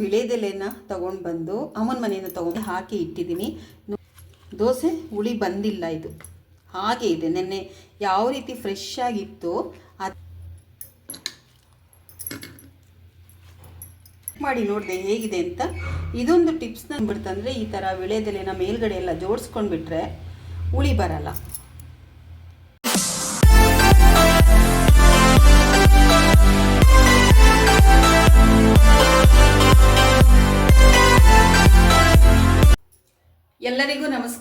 ವಿಳೆದೆಲೆನ ತೊಗೊಂಡು ಬಂದು ಅಮ್ಮನ ಮನೆಯನ್ನು ತಗೊಂಡು ಹಾಕಿ ಇಟ್ಟಿದ್ದೀನಿ. ದೋಸೆ ಹುಳಿ ಬಂದಿಲ್ಲ ಇದು. ಹಾಗೆ ಇದೆ. ನೆನ್ನೆ ಯಾವ ರೀತಿ ಫ್ರೆಶ್ ಆಗಿತ್ತು ಮಾಡಿ ನೋಡಿದೆ ಹೇಗಿದೆ ಅಂತ. ಇದೊಂದು ಟಿಪ್ಸ್ನ ಬಿಡ್ತಂದ್ರೆ ಈ ಥರ ವಿಳೆದೆಲೆನ ಮೇಲ್ಗಡೆ ಎಲ್ಲ ಜೋಡಿಸ್ಕೊಂಡ್ಬಿಟ್ರೆ ಹುಳಿ ಬರಲ್ಲ.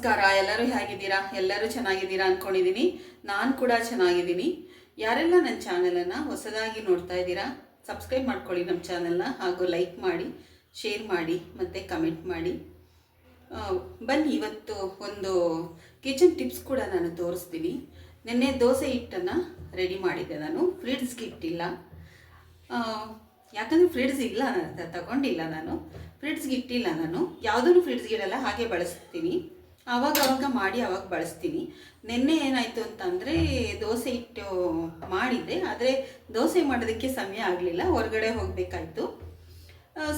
ನಮಸ್ಕಾರ. ಎಲ್ಲರೂ ಹೇಗಿದ್ದೀರಾ? ಎಲ್ಲರೂ ಚೆನ್ನಾಗಿದ್ದೀರಾ ಅಂದ್ಕೊಂಡಿದ್ದೀನಿ ನಾನು ಕೂಡ ಚೆನ್ನಾಗಿದ್ದೀನಿ. ಯಾರೆಲ್ಲ ನನ್ನ ಚಾನಲನ್ನು ಹೊಸದಾಗಿ ನೋಡ್ತಾ ಇದ್ದೀರಾ ಸಬ್ಸ್ಕ್ರೈಬ್ ಮಾಡ್ಕೊಳ್ಳಿ ನಮ್ಮ ಚಾನೆಲ್ನ ಹಾಗೂ ಲೈಕ್ ಮಾಡಿ ಶೇರ್ ಮಾಡಿ, ಮತ್ತು ಕಮೆಂಟ್ ಮಾಡಿ. ಬನ್ನಿ, ಇವತ್ತು ಒಂದು ಕಿಚನ್ ಟಿಪ್ಸ್ ಕೂಡ ನಾನು ತೋರಿಸ್ತೀನಿ. ನಿನ್ನೆ ದೋಸೆ ಹಿಟ್ಟನ್ನು ರೆಡಿ ಮಾಡಿದ್ದೆ ನಾನು. ಫ್ರಿಡ್ಜ್ಗೆ ಇಟ್ಟಿಲ್ಲ. ಯಾಕಂದರೆ ಫ್ರಿಡ್ಜ್ ಇಲ್ಲ ತಗೊಂಡಿಲ್ಲ ನಾನು. ಫ್ರಿಡ್ಸ್ಗೆ ಇಟ್ಟಿಲ್ಲ ನಾನು. ಯಾವುದನ್ನು ಫ್ರಿಡ್ಜ್ ಇಡಲ್ಲ, ಹಾಗೆ ಬಳಸ್ತೀನಿ. ಆವಾಗ ಅವಾಗ ಮಾಡಿ ಅವಾಗ ಬಳಸ್ತೀನಿ. ನಿನ್ನೆ ಏನಾಯಿತು ಅಂತಂದರೆ ದೋಸೆ ಇಟ್ಟು ಮಾಡಿದ್ದೆ, ಆದರೆ ದೋಸೆ ಮಾಡೋದಕ್ಕೆ ಸಮಯ ಆಗಲಿಲ್ಲ, ಹೊರಗಡೆ ಹೋಗಬೇಕಾಯ್ತು.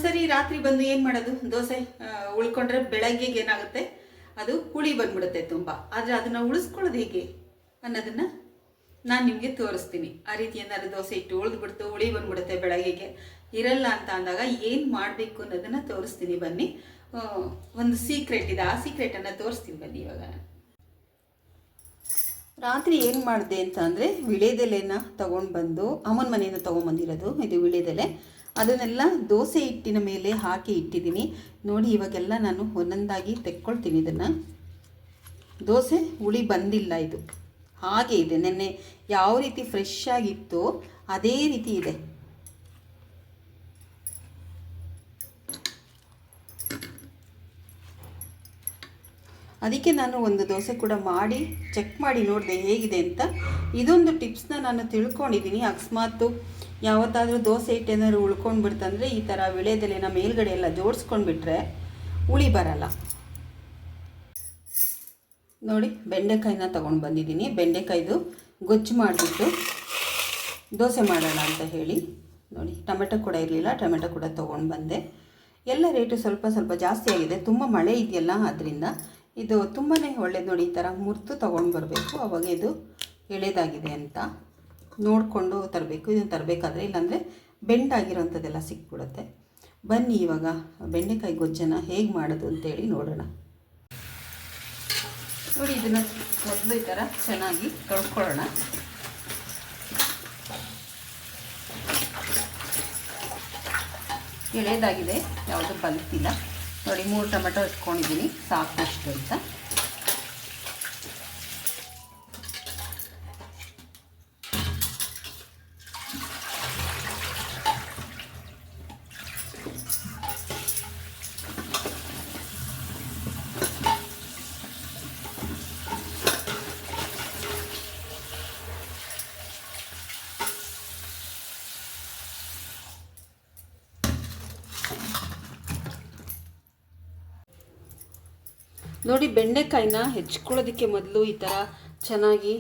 ಸರಿ, ರಾತ್ರಿ ಬಂದು ಏನು ಮಾಡೋದು? ದೋಸೆ ಉಳ್ಕೊಂಡ್ರೆ ಬೆಳಗ್ಗೆಗೆ ಏನಾಗುತ್ತೆ? ಅದು ಹುಳಿ ಬಂದ್ಬಿಡುತ್ತೆ ತುಂಬ. ಆದರೆ ಅದನ್ನು ಉಳಿಸ್ಕೊಳ್ಳೋದು ಹೇಗೆ ಅನ್ನೋದನ್ನು ನಾನು ನಿಮಗೆ ತೋರಿಸ್ತೀನಿ. ಆ ರೀತಿ ಏನಾದ್ರು ದೋಸೆ ಇಟ್ಟು ಉಳಿದ್ಬಿಡ್ತು, ಹುಳಿ ಬಂದ್ಬಿಡುತ್ತೆ ಬೆಳಗ್ಗೆಗೆ. ಇರಲ್ಲ ಅಂತ ಅಂದಾಗ ಏನು ಮಾಡಬೇಕು ಅನ್ನೋದನ್ನು ತೋರಿಸ್ತೀನಿ ಬನ್ನಿ. ಒಂದು ಸೀಕ್ರೆಟ್ ಇದೆ. ಆ ಸೀಕ್ರೆಟನ್ನು ತೋರಿಸ್ತೀನಿ ಬನ್ನಿ ಇವಾಗ. ರಾತ್ರಿ ಏನು ಮಾಡಿದೆ ಅಂತ ಅಂದರೆ ವಿಳೆದೆಲೆನ ತೊಗೊಂಡು ಬಂದು ಅಮ್ಮನ ಮನೆಯಿಂದ ತೊಗೊಂಬಂದಿರೋದು ಇದು ವಿಳೆದೆಲೆ ಅದನ್ನೆಲ್ಲ ದೋಸೆ ಹಿಟ್ಟಿನ ಮೇಲೆ ಹಾಕಿ ಇಟ್ಟಿದ್ದೀನಿ. ನೋಡಿ, ಇವಾಗೆಲ್ಲ ನಾನು ಒಂದೊಂದಾಗಿ ತೆಕ್ಕೊಳ್ತೀನಿ ಇದನ್ನು. ದೋಸೆ ಹುಳಿ ಬಂದಿಲ್ಲ ಇದು. ಹಾಗೆ ಇದೆ. ನೆನ್ನೆ ಯಾವ ರೀತಿ ಫ್ರೆಶ್ ಆಗಿತ್ತು ಅದೇ ರೀತಿ ಇದೆ. ಅದಕ್ಕೆ ನಾನು ಒಂದು ದೋಸೆ ಕೂಡ ಮಾಡಿ ಚೆಕ್ ಮಾಡಿ ನೋಡಿದೆ ಹೇಗಿದೆ ಅಂತ. ಇದೊಂದು ಟಿಪ್ಸ್ನ ನಾನು ತಿಳ್ಕೊಂಡಿದ್ದೀನಿ. ಅಕಸ್ಮಾತು ಯಾವತ್ತಾದರೂ ದೋಸೆ ಹಿಟ್ಟು ಏನಾದ್ರು ಉಳ್ಕೊಂಡು ಬಿಡ್ತಂದರೆ ಈ ಥರ ವಿಳೆದೆಲೆನ ಮೇಲ್ಗಡೆ ಎಲ್ಲ ಜೋಡಿಸ್ಕೊಂಡ್ಬಿಟ್ರೆ ಉಳಿ ಬರಲ್ಲ. ನೋಡಿ, ಬೆಂಡೆಕಾಯಿನ ತೊಗೊಂಡು ಬಂದಿದ್ದೀನಿ. ಬೆಂಡೆಕಾಯ್ದು ಗೊಜ್ಜು ಮಾಡಿಬಿಟ್ಟು ದೋಸೆ ಮಾಡೋಣ ಅಂತ ಹೇಳಿ. ನೋಡಿ, ಟೊಮೆಟೊ ಕೂಡ ಇರಲಿಲ್ಲ, ಟೊಮೆಟೊ ಕೂಡ ತೊಗೊಂಡು ಬಂದೆ. ಎಲ್ಲ ರೇಟು ಸ್ವಲ್ಪ ಸ್ವಲ್ಪ ಜಾಸ್ತಿ ಆಗಿದೆ. ತುಂಬ ಮಳೆ ಇದೆಯಲ್ಲ ಅದರಿಂದ ಇದು ತುಂಬಾ ಒಳ್ಳೇದು ನೋಡಿ, ಈ ಥರ ಮುರ್ತು ತೊಗೊಂಡು ಬರಬೇಕು. ಅವಾಗ ಇದು ಎಳೆದಾಗಿದೆ ಅಂತ ನೋಡಿಕೊಂಡು ತರಬೇಕು. ಇದನ್ನು ತರಬೇಕಾದ್ರೆ ಇಲ್ಲಾಂದರೆ ಬೆಂಡಾಗಿರೋಂಥದ್ದೆಲ್ಲ ಸಿಕ್ಬಿಡುತ್ತೆ. ಬನ್ನಿ ಇವಾಗ ಬೆಂಡೆಕಾಯಿ ಗೊಜ್ಜನ ಹೇಗೆ ಮಾಡೋದು ಅಂತೇಳಿ ನೋಡೋಣ. ನೋಡಿ, ಇದನ್ನು ಮೊದಲು ಈ ಥರ ಚೆನ್ನಾಗಿ ತೊಳ್ಕೊಳ್ಳೋಣ ಎಳೆದಾಗಿದೆ, ಯಾವುದು ಬಲ್ತಿಲ್ಲ. ನೋಡಿ ಮೂರು ಟೊಮೆಟೊ ಇಟ್ಕೊಂಡಿದ್ದೀನಿ ಸಾಕಷ್ಟು ಅಂತ. ನೋಡಿ, ಬೆಂಡೆಕಾಯಿನ ಹೆಚ್ಕೊಳ್ಳೋದಕ್ಕೆ ಮೊದಲು ಈ ಥರ ಚೆನ್ನಾಗಿ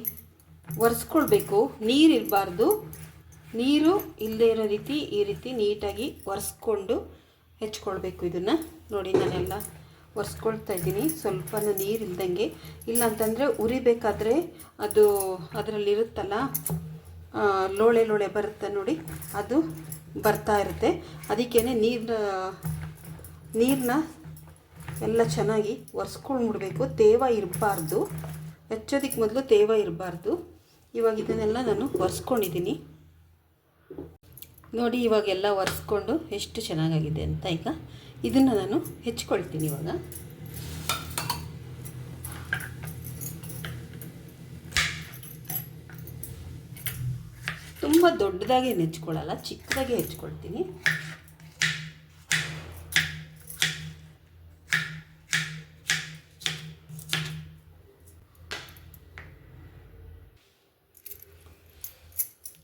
ಒರೆಸ್ಕೊಳ್ಬೇಕು. ನೀರು ಇರಬಾರ್ದು. ನೀರು ಇಲ್ಲದೇ ಇರೋ ರೀತಿ ಈ ರೀತಿ ನೀಟಾಗಿ ಒರೆಸ್ಕೊಂಡು ಹೆಚ್ಕೊಳ್ಬೇಕು ಇದನ್ನು. ನೋಡಿ, ನಾನೆಲ್ಲ ಒರೆಸ್ಕೊಳ್ತಾ ಇದ್ದೀನಿ. ಸ್ವಲ್ಪ ನೀರು ಇಲ್ಲ ಅಂತಂದರೆ ಉರಿಬೇಕಾದ್ರೆ ಅದು ಅದರಲ್ಲಿರುತ್ತಲ್ಲ ಲೋಳೆ ಲೋಳೆ ಬರುತ್ತೆ ನೋಡಿ, ಅದು ಬರ್ತಾ ಇರುತ್ತೆ. ಅದಕ್ಕೇ ನೀರನ್ನ ನೀರನ್ನ ಎಲ್ಲ ಚೆನ್ನಾಗಿ ಒರೆಸ್ಕೊಂಡ್ಬಿಡ್ಬೇಕು. ತೇವ ಇರಬಾರ್ದು. ಹೆಚ್ಚೋದಕ್ಕೆ ಮೊದಲು ತೇವ ಇರಬಾರ್ದು. ಇವಾಗ ಇದನ್ನೆಲ್ಲ ನಾನು ಒರೆಸ್ಕೊಂಡಿದ್ದೀನಿ ನೋಡಿ ಇವಾಗೆಲ್ಲ ಒರೆಸ್ಕೊಂಡು ಎಷ್ಟು ಚೆನ್ನಾಗಾಗಿದೆ ಅಂತ ಈಗ ಇದನ್ನು ನಾನು ಹೆಚ್ಕೊಳ್ತೀನಿ ಇವಾಗ. ತುಂಬ ದೊಡ್ಡದಾಗಿ ಹೆಚ್ಕೊಳ್ಳಲ್ಲ ಚಿಕ್ಕದಾಗಿ ಹೆಚ್ಕೊಳ್ತೀನಿ.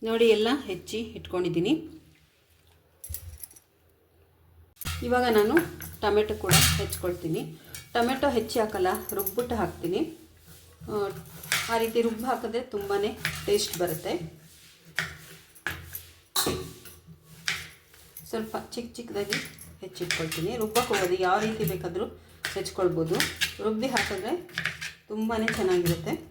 ನೋಡಿ ಎಲ್ಲ ಹೆಚ್ಚಿ ಇಟ್ಕೊಂಡಿದ್ದೀನಿ. ಇವಾಗ ನಾನು ಟೊಮೆಟೊ ಕೂಡ ಹೆಚ್ಕೊಳ್ತೀನಿ. ಟೊಮೆಟೊ ಹೆಚ್ಚಿ ಹಾಕಲ್ಲ ರುಬ್ಬಿಟ್ಟು ಹಾಕ್ತೀನಿ. ಆ, ರೀತಿ ರುಬ್ಬು ಹಾಕಿದ್ರೆ ತುಂಬಾ ಟೇಸ್ಟ್ ಬರುತ್ತೆ. ಸ್ವಲ್ಪ ಚಿಕ್ಕ ಚಿಕ್ಕದಾಗಿ ಹೆಚ್ಚಿಟ್ಕೊಳ್ತೀನಿ. ರುಬ್ಬಕ್ಕೆ ಹೋಗೋದು ಯಾವ ರೀತಿ ಬೇಕಾದರೂ ಹೆಚ್ಕೊಳ್ಬೋದು. ರುಬ್ಬಿ ಹಾಕಿದ್ರೆ ತುಂಬಾ ಚೆನ್ನಾಗಿರುತ್ತೆ.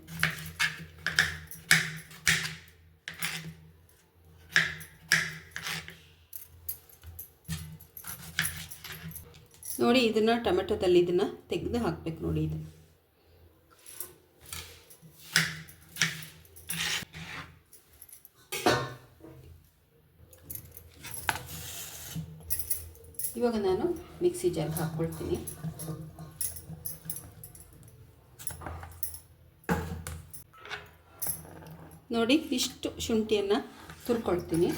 ನೋಡಿ ಇದನ್ನು ಟೊಮೆಟೊದಲ್ಲಿ ಇದನ್ನು ತೆಗೆದು ಹಾಕಬೇಕು ನೋಡಿ ಇದು. ಇವಾಗ ನಾನು ಮಿಕ್ಸಿ ಜಾರ್ಗೆ ಹಾಕ್ಕೊಳ್ತೀನಿ. ನೋಡಿ ಇಷ್ಟು ಶುಂಠಿಯನ್ನು ತುರ್ಕೊಳ್ತೀನಿ.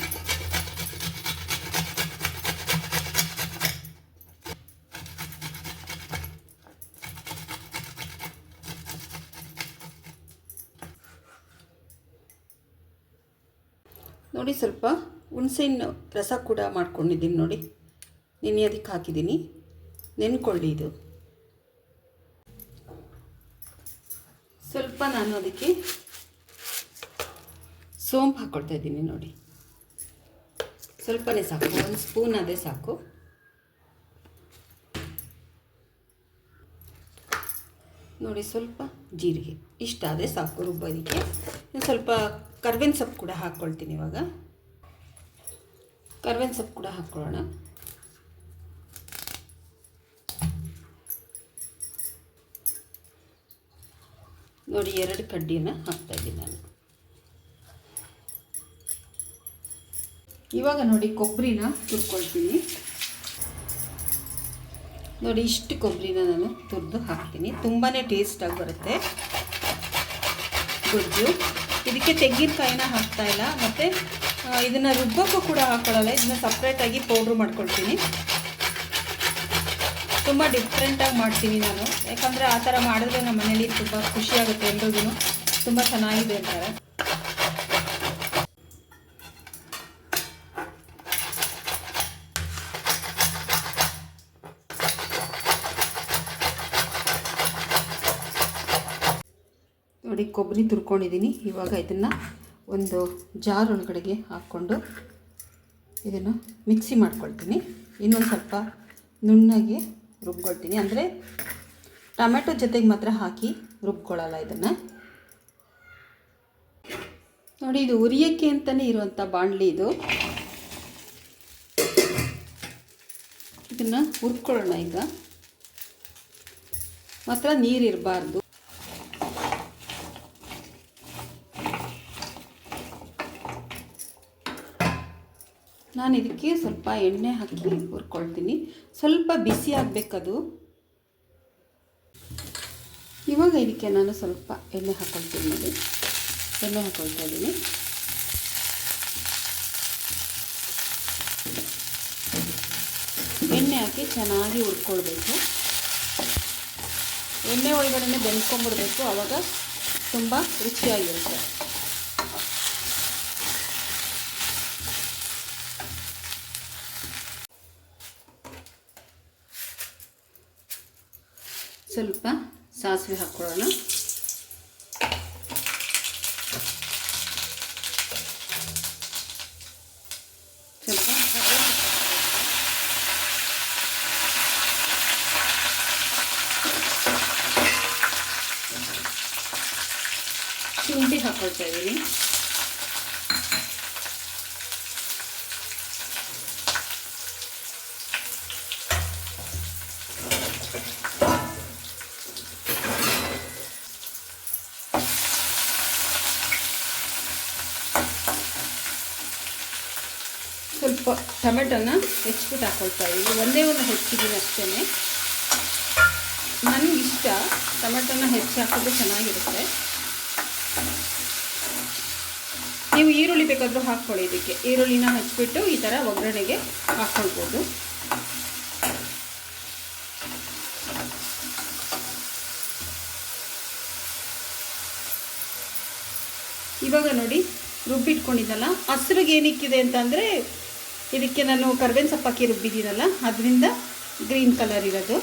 ನೋಡಿ ಸ್ವಲ್ಪ ಹುಣಸೆಹಣ್ಣು ರಸ ಕೂಡ ಮಾಡ್ಕೊಂಡಿದ್ದೀನಿ ನೋಡಿ. ನೆನೆ ಅದಕ್ಕೆ ಹಾಕಿದ್ದೀನಿ ನೆನ್ಕೊಳ್ಳಿ ಇದು. ಸ್ವಲ್ಪ ನಾನು ಅದಕ್ಕೆ ಸೋಂಪು ಹಾಕ್ಕೊಳ್ತಾ ಇದ್ದೀನಿ ನೋಡಿ. ಸ್ವಲ್ಪನೇ ಸಾಕು, ಒಂದು ಸ್ಪೂನ್ ಅದೇ ಸಾಕು. ನೋಡಿ ಸ್ವಲ್ಪ ಜೀರಿಗೆ, ಇಷ್ಟ ಅದೇ ಸಾಕು ರುಬ್ಬೋದಕ್ಕೆ. ಸ್ವಲ್ಪ ಕರ್ಬೇವಿನ ಸೊಪ್ಪು ಕೂಡ ಹಾಕ್ಕೊಳ್ತೀನಿ ಇವಾಗ. ಕರ್ಬೇವಿನ ಸೊಪ್ಪು ಕೂಡ ಹಾಕ್ಕೊಳ್ಳೋಣ. ನೋಡಿ, ಎರಡು ಕಡ್ಡಿನ ಹಾಕ್ತಾ ಇದ್ದೀನಿ ನಾನು. ಇವಾಗ ನೋಡಿ ಕೊಬ್ಬರಿನ ತುರ್ಕೊಳ್ತೀನಿ. ನೋಡಿ, ಇಷ್ಟು ಕೊಬ್ಬರಿನ ನಾನು ತುರಿದು ಹಾಕ್ತೀನಿ. ತುಂಬಾ ಟೇಸ್ಟಾಗಿ ಬರುತ್ತೆ. ಗೊಜ್ಜು. ಇದಕ್ಕೆ ತೆಂಗಿನಕಾಯಿನ ಹಾಕ್ತಾ ಇಲ್ಲ. ಮತ್ತು ಇದನ್ನು ರುಬ್ಬಕ್ಕೂ ಕೂಡ ಹಾಕ್ಕೊಳ್ಳಲ್ಲ ಇದನ್ನ ಸಪ್ರೇಟಾಗಿ ಪೌಡ್ರ್ ಮಾಡ್ಕೊಳ್ತೀನಿ. ತುಂಬ ಡಿಫ್ರೆಂಟಾಗಿ ಮಾಡ್ತೀನಿ ನಾನು. ಯಾಕಂದರೆ ಆ ಥರ ಮಾಡಿದ್ರೆ ನಮ್ಮ ಮನೇಲಿ ತುಂಬ ಖುಷಿಯಾಗುತ್ತೆ ಎಲ್ರಿಗೂ ತುಂಬ ಚೆನ್ನಾಗಿದೆ ಅಂತಾರೆ. ನೋಡಿ ಕೊಬ್ಬರಿ ತುರ್ಕೊಂಡಿದ್ದೀನಿ. ಇವಾಗ ಇದನ್ನು ಒಂದು ಜಾರ್ ಒಳಗಡೆಗೆ ಹಾಕ್ಕೊಂಡು ಇದನ್ನು ಮಿಕ್ಸಿ ಮಾಡ್ಕೊಳ್ತೀನಿ. ಇನ್ನೊಂದು ಸ್ವಲ್ಪ ನುಣ್ಣಗೆ ರುಬ್ಕೊಳ್ತೀನಿ. ಅಂದರೆ ಟೊಮೆಟೊ ಜೊತೆಗೆ ಮಾತ್ರ ಹಾಕಿ ರುಬ್ಕೊಳ್ಳಲ್ಲ ಇದನ್ನು. ನೋಡಿ, ಇದು ಉರಿಯಕ್ಕೆ ಅಂತಲೇ ಇರುವಂಥ ಬಾಣಲಿ ಇದು. ಇದನ್ನು ಹುರ್ಕೊಳ್ಳೋಣ ಈಗ. ಮಾತ್ರ ನೀರು ಇರಬಾರ್ದು. ನಾನು ಇದಕ್ಕೆ ಸ್ವಲ್ಪ ಎಣ್ಣೆ ಹಾಕಿ ಹುರ್ಕೊಳ್ತೀನಿ. ಸ್ವಲ್ಪ ಬಿಸಿ ಆಗಬೇಕದು. ಇವಾಗ ಇದಕ್ಕೆ ನಾನು ಸ್ವಲ್ಪ ಎಣ್ಣೆ ಹಾಕ್ಕೊಳ್ತೀನಿ ನೋಡಿ. ಎಣ್ಣೆ ಹಾಕ್ಕೊಳ್ತಾ ಇದ್ದೀನಿ. ಎಣ್ಣೆ ಹಾಕಿ ಚೆನ್ನಾಗಿ ಹುರ್ಕೊಳ್ಬೇಕು. ಎಣ್ಣೆ ಒಳಗಡೆ ಬೆಂದ್ಕೊಂಡ್ಬಿಡ್ಬೇಕು. ಆವಾಗ ತುಂಬ ರುಚಿಯಾಗಿರುತ್ತೆ. ಸ್ವಲ್ಪ ಸಾಸಿವೆ ಹಾಕ್ಕೊಳ್ಳೋಣ ಸ್ವಲ್ಪ ಶುಂಠಿ ಹಾಕ್ಕೊಳ್ತಾ ಇದ್ದೀನಿ ಸ್ವಲ್ಪ ಟೊಮೆಟೊನ ಹೆಚ್ಚಿಬಿಟ್ಟು ಹಾಕ್ಕೊಳ್ತಾ ಇದ್ದೀವಿ ಒಂದೇ ಒಂದು ಹೆಚ್ಚಿದ್ದೀನಿ ಅಷ್ಟೇ. ನನಗಿಷ್ಟ ಟೊಮೆಟೊನ ಹೆಚ್ಚಿ ಹಾಕಿದ್ರೆ ಚೆನ್ನಾಗಿರುತ್ತೆ. ನೀವು ಈರುಳ್ಳಿ ಬೇಕಾದರೂ ಹಾಕ್ಕೊಳ್ಳಿ ಇದಕ್ಕೆ. ಈರುಳ್ಳಿನ ಹಚ್ಚಿಬಿಟ್ಟು ಈ ಥರ ಒಗ್ಗರಣೆಗೆ ಹಾಕ್ಕೊಳ್ಬೋದು. ಇವಾಗ ನೋಡಿ ರುಬ್ಬಿಟ್ಕೊಂಡಿದ್ದಲ್ಲ. ಹಸ್ರಿಗೆ ಏನಿಕ್ಕಿದೆ ಅಂತಂದರೆ ಇದಕ್ಕೆ ನಾನು ಕರ್ಬೇವಿನ ಸಪ್ಪಾಕಿ ರುಬ್ಬಿದ್ದೀನಲ್ಲ, ಅದರಿಂದ ಗ್ರೀನ್ ಕಲರ್ ಇರೋದು.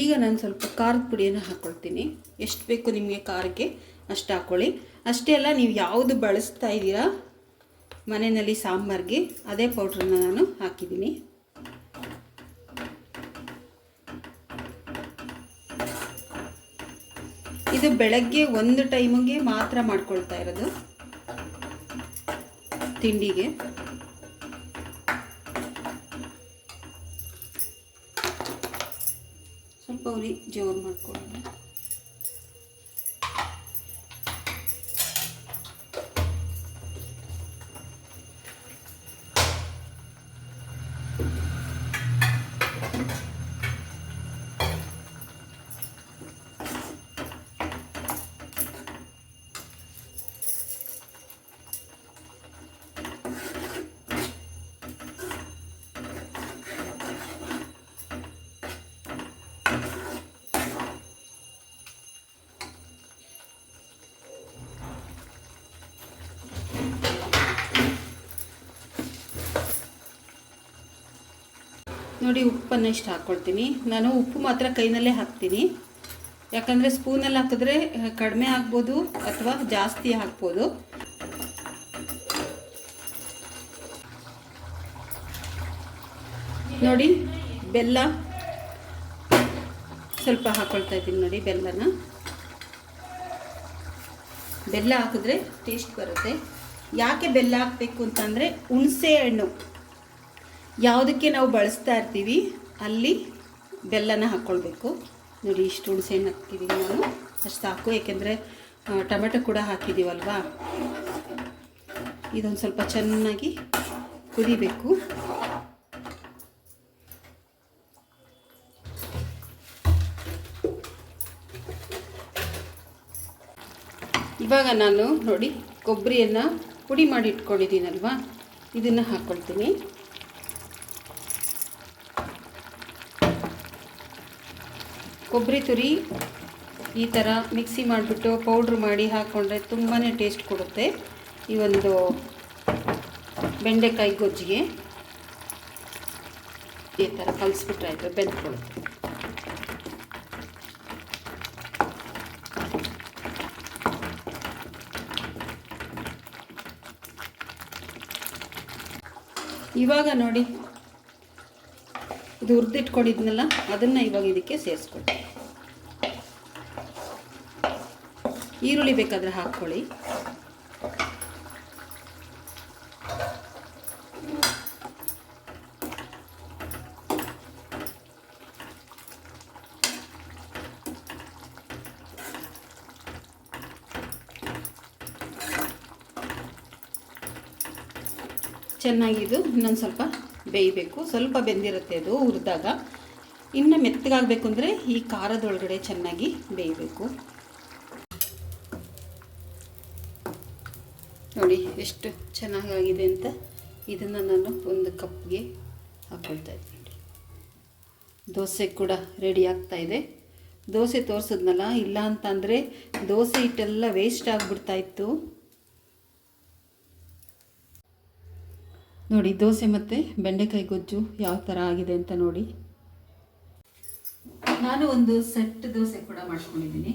ಈಗ ನಾನು ಸ್ವಲ್ಪ ಖಾರದ ಪುಡಿಯನ್ನು ಹಾಕ್ಕೊಳ್ತೀನಿ ಎಷ್ಟು ಬೇಕು ನಿಮಗೆ ಖಾರಕ್ಕೆ ಅಷ್ಟು ಹಾಕ್ಕೊಳ್ಳಿ ಅಷ್ಟೇ ಅಲ್ಲ, ನೀವು ಯಾವುದು ಬಳಸ್ತಾ ಇದ್ದೀರಾ ಮನೆಯಲ್ಲಿ ಸಾಂಬಾರಿಗೆ, ಅದೇ ಪೌಡ್ರನ್ನ ನಾನು ಹಾಕಿದ್ದೀನಿ. ಇದು ಬೆಳಗ್ಗೆ ಒಂದು ಟೈಮಿಗೆ ಮಾತ್ರ ಮಾಡ್ಕೊಳ್ತಾ ಇರೋದು. ತಿಂಡಿಗೆ. ಸ್ವಲ್ಪ ಉರಿ ಜೋರು ಮಾಡ್ಕೊಳ್ಳೋಣ ನೋಡಿ ಉಪ್ಪನ್ನು ಇಷ್ಟು ಹಾಕ್ಕೊಳ್ತೀನಿ. ನಾನು ಉಪ್ಪು ಮಾತ್ರ ಕೈನಲ್ಲೇ ಹಾಕ್ತೀನಿ. ಯಾಕಂದರೆ ಸ್ಪೂನಲ್ಲಿ ಹಾಕಿದ್ರೆ ಕಡಿಮೆ ಆಗ್ಬೋದು ಅಥವಾ ಜಾಸ್ತಿ ಹಾಕ್ಬೋದು ನೋಡಿ, ಬೆಲ್ಲ ಸ್ವಲ್ಪ ಹಾಕ್ಕೊಳ್ತಾ ಇದ್ದೀನಿ ನೋಡಿ ಬೆಲ್ಲನ. ಬೆಲ್ಲ ಹಾಕಿದ್ರೆ ಟೇಸ್ಟ್ ಬರುತ್ತೆ. ಯಾಕೆ ಬೆಲ್ಲ ಹಾಕಬೇಕು ಅಂತಂದರೆ, ಹುಣಸೆ ಹಣ್ಣು. ಯಾವುದಕ್ಕೆ ನಾವು ಬಳಸ್ತಾ ಇರ್ತೀವಿ? ಅಲ್ಲಿ ಬೆಲ್ಲನ ಹಾಕ್ಕೊಳ್ಬೇಕು ನೋಡಿ, ಇಷ್ಟು ಹುಣಸೆ ಹಣ್ಣು ಹಾಕ್ತಿದ್ದೀನಿ ನಾನು. ಅಷ್ಟು ಸಾಕು ಏಕೆಂದರೆ ಟೊಮೆಟೊ ಕೂಡ ಹಾಕಿದ್ದೀವಲ್ವಾ ಇದೊಂದು ಸ್ವಲ್ಪ ಚೆನ್ನಾಗಿ ಕುದಿಬೇಕು. ಇವಾಗ ನಾನು ನೋಡಿ, ಕೊಬ್ಬರಿಯನ್ನು ಪುಡಿ ಮಾಡಿ ಇಟ್ಕೊಂಡಿದ್ದೀನಲ್ವಾ? ಇದನ್ನು ಹಾಕ್ಕೊಳ್ತೀನಿ ಕೊಬ್ಬರಿ ತುರಿ ಈ ಥರ ಮಿಕ್ಸಿ ಮಾಡಿಬಿಟ್ಟು ಪೌಡ್ರ್ ಮಾಡಿ ಹಾಕ್ಕೊಂಡ್ರೆ ತುಂಬಾ ಟೇಸ್ಟ್ ಕೊಡುತ್ತೆ. ಈ ಒಂದು ಬೆಂಡೆಕಾಯಿ ಗೊಜ್ಜಿಗೆ ಈ ಥರ ಕಲಿಸ್ಬಿಟ್ರೆ ಆಯಿತು, ಬೆಂದ್ಕೊಳ್ಳುತ್ತೆ. ಇವಾಗ ನೋಡಿ, ಇದು ಹುರಿದಿಟ್ಕೊಂಡಿದ್ನಲ್ಲ, ಅದನ್ನು ಇವಾಗ ಇದಕ್ಕೆ ಸೇರಿಸ್ಕೊಳ್ತೀನಿ. ಈರುಳ್ಳಿ ಬೇಕಾದರೆ ಹಾಕ್ಕೊಳ್ಳಿ. ಚೆನ್ನಾಗಿ ಇದು ಇನ್ನೊಂದು ಸ್ವಲ್ಪ ಬೇಯಬೇಕು. ಸ್ವಲ್ಪ ಬೆಂದಿರುತ್ತೆ ಅದು ಹುರಿದಾಗ. ಇನ್ನು ಮೆತ್ತಗಾಗಬೇಕು ಅಂದರೆ ಈ ಖಾರದೊಳಗಡೆ ಚೆನ್ನಾಗಿ ಬೇಯಬೇಕು. ನೋಡಿ ಎಷ್ಟು ಚೆನ್ನಾಗಾಗಿದೆ ಅಂತ ಇದನ್ನು ನಾನು ಒಂದು ಕಪ್ಗೆ ಹಾಕ್ಕೊಳ್ತಾ ಇದ್ದೀನಿ. ದೋಸೆ ಕೂಡ ರೆಡಿ ಆಗ್ತಾ ಇದೆ. ದೋಸೆ ತೋರಿಸಿದ್ನಲ್ಲ, ಇಲ್ಲ ಅಂತಂದರೆ ದೋಸೆ ಹಿಟ್ಟೆಲ್ಲ ವೇಸ್ಟ್ ಆಗಿಬಿಡ್ತಾ ಇತ್ತು. ನೋಡಿ, ದೋಸೆ ಮತ್ತು ಬೆಂಡೆಕಾಯಿ ಗೊಜ್ಜು ಯಾವ ಥರ ಆಗಿದೆ ಅಂತ ನೋಡಿ. ನಾನು ಒಂದು ಸೆಟ್ ದೋಸೆ ಕೂಡ ಮಾಡ್ಕೊಂಡಿದ್ದೀನಿ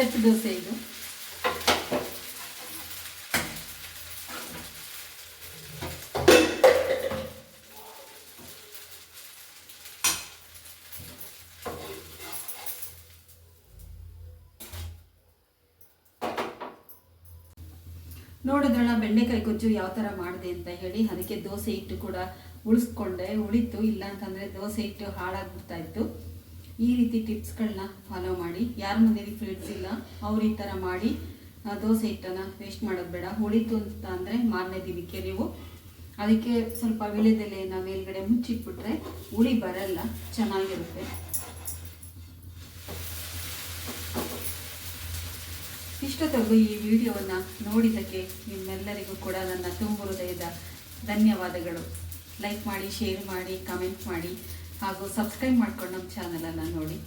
ಸೆಟ್ ದೋಸೆ ಇದು. ನೋಡಿದ್ರಲ್ಲ ಬೆಂಡೆಕಾಯಿ ಗೊಜ್ಜು ಯಾವ ಥರ ಮಾಡಿದೆ ಅಂತ ಹೇಳಿ ಅದಕ್ಕೆ ದೋಸೆ ಹಿಟ್ಟು ಕೂಡ ಉಳಿಸ್ಕೊಂಡೆ. ಉಳಿತು ಇಲ್ಲ ಅಂತಂದರೆ ದೋಸೆ ಹಿಟ್ಟು ಹಾಳಾಗ್ಬಿಡ್ತಾ ಇತ್ತು. ಈ ರೀತಿ ಟಿಪ್ಸ್ಗಳನ್ನ ಫಾಲೋ ಮಾಡಿ. ಯಾರ ಮನೇಲಿ ಫ್ರಿಡ್ಸ್ ಇಲ್ಲ, ಅವ್ರು ಈ ಥರ ಮಾಡಿ ದೋಸೆ ಹಿಟ್ಟನ್ನು ವೇಸ್ಟ್ ಮಾಡೋದು ಬೇಡ. ಉಳಿತು ಅಂತ ಅಂದರೆ ಮಾರನೇ ದಿನಕ್ಕೆ ನೀವು ಅದಕ್ಕೆ ಸ್ವಲ್ಪ ವಿಳೆದೆಲೆನ ಮೇಲ್ಗಡೆ ಮುಚ್ಚಿಟ್ಬಿಟ್ರೆ ಹುಳಿ ಬರಲ್ಲ, ಚೆನ್ನಾಗಿರುತ್ತೆ. ಇಷ್ಟೊತ್ತವರೆಗೂ ಈ ವಿಡಿಯೋವನ್ನು ನೋಡಿದ್ದಕ್ಕೆ ನಿಮ್ಮೆಲ್ಲರಿಗೂ ಕೂಡ ನನ್ನ ತುಂಬ ಹೃದಯದ ಧನ್ಯವಾದಗಳು. ಲೈಕ್ ಮಾಡಿ ಶೇರ್ ಮಾಡಿ ಕಮೆಂಟ್ ಮಾಡಿ. ಹಾಗೂ ಸಬ್ಸ್ಕ್ರೈಬ್ ಮಾಡ್ಕೊಂಡು ನಮ್ಮ ಚಾನೆಲ್ ಅನ್ನ ನೋಡಿ